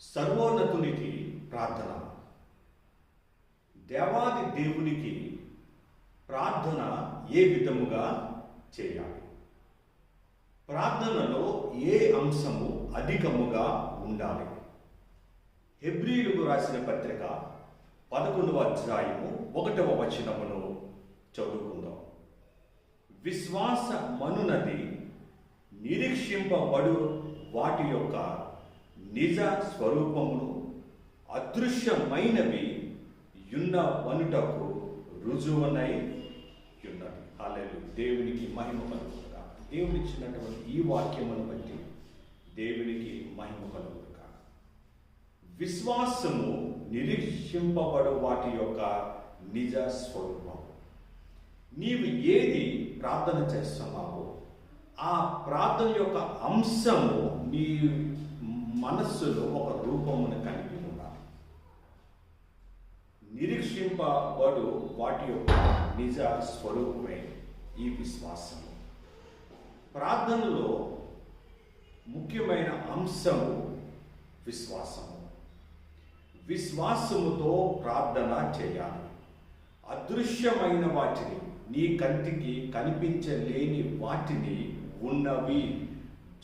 సర్వోన్నతునికి ప్రార్థన. దేవాది దేవునికి ప్రార్థన ఏ విధముగా చేయాలి? ప్రార్థనలో ఏ అంశము అధికముగా ఉండాలి? హెబ్రిలకు రాసిన పత్రిక పదకొండవ అధ్యాయము ఒకటవ వచనమును చదువుకుందాం. విశ్వాస మనునది నిరీక్షింపబడు వాటి యొక్క నిజ స్వరూపమును అదృశ్యమైనవి యున్న వనుటకు రుజువనై ఉన్నవి హాలేలు దేవునికి మహిమ కలుగుగా దేవుడు ఇచ్చినటువంటి ఈ వాక్యమును బట్టి దేవునికి మహిమ కలుగుగా విశ్వాసము నిరీక్షింపబడు వాటి యొక్క నిజ స్వరూపం నీవు ఏది ప్రార్థన చేస్తున్నావో ఆ ప్రార్థన యొక్క అంశము నీ మనస్సులో ఒక రూపమును కలిగి ఉండాలి. నిరీక్షింపబడు వాటి యొక్క నిజ స్వరూపమే ఈ విశ్వాసం. ప్రార్థనలో ముఖ్యమైన అంశము విశ్వాసము. విశ్వాసముతో ప్రార్థన చేయాలి. అదృశ్యమైన వాటిని నీ కంటికి కనిపించలేని వాటిని ఉన్నవి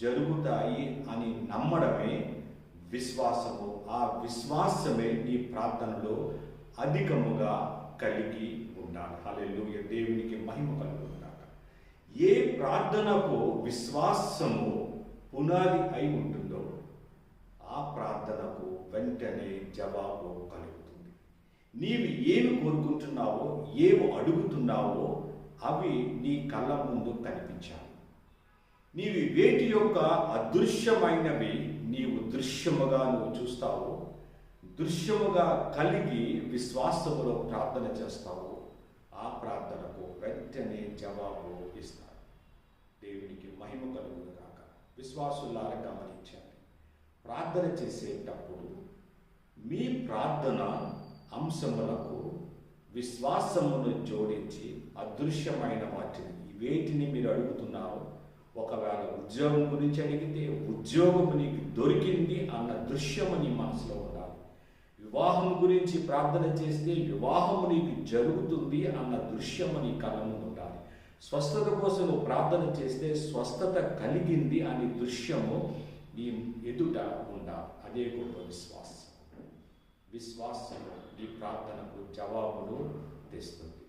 జరుగుతాయి అని నమ్మడమే విశ్వాసము. ఆ విశ్వాసమే నీ ప్రార్థనలో అధికముగా కలిగి ఉండాలి. హల్లెలూయా. దేవునికి మహిమ కలుగుతాక ఏ ప్రార్థనకు విశ్వాసము పునాది అయి ఉంటుందో ఆ ప్రార్థనకు వెంటనే జవాబు కలుగుతుంది. నీవు ఏమి కోరుకుంటున్నావో ఏమి అడుగుతున్నావో అవి నీ కళ్ళ ముందు కనిపించాలి. నీవి వేటి యొక్క అదృశ్యమైనవి నీవు దృశ్యముగా నువ్వు చూస్తావు దృశ్యముగా కలిగి విశ్వాసములో ప్రార్థన చేస్తావు. ఆ ప్రార్థనకు వెంటనే జవాబు ఇస్తాడు దేవునికి మహిమ కలుగును కాక విశ్వాసులారా గమనించండి. ప్రార్థన చేసేటప్పుడు మీ ప్రార్థన అంశములకు విశ్వాసమును జోడించి అదృశ్యమైన వాటిని వేటిని మీరు అడుగుతున్నారు ఒకవేళ ఉద్యోగం గురించి అడిగితే ఉద్యోగం నీకు దొరికింది అన్న దృశ్యము నీ మనసులో ఉండాలి. వివాహం గురించి ప్రార్థన చేస్తే వివాహము నీకు జరుగుతుంది అన్న దృశ్యము నీ కళను ఉండాలి. స్వస్థత కోసం ప్రార్థన చేస్తే స్వస్థత కలిగింది అనే దృశ్యము నీ ఎదుట ఉండాలి. అదే గొప్ప విశ్వాసం. విశ్వాసం నీ ప్రార్థనకు జవాబును తెస్తుంది.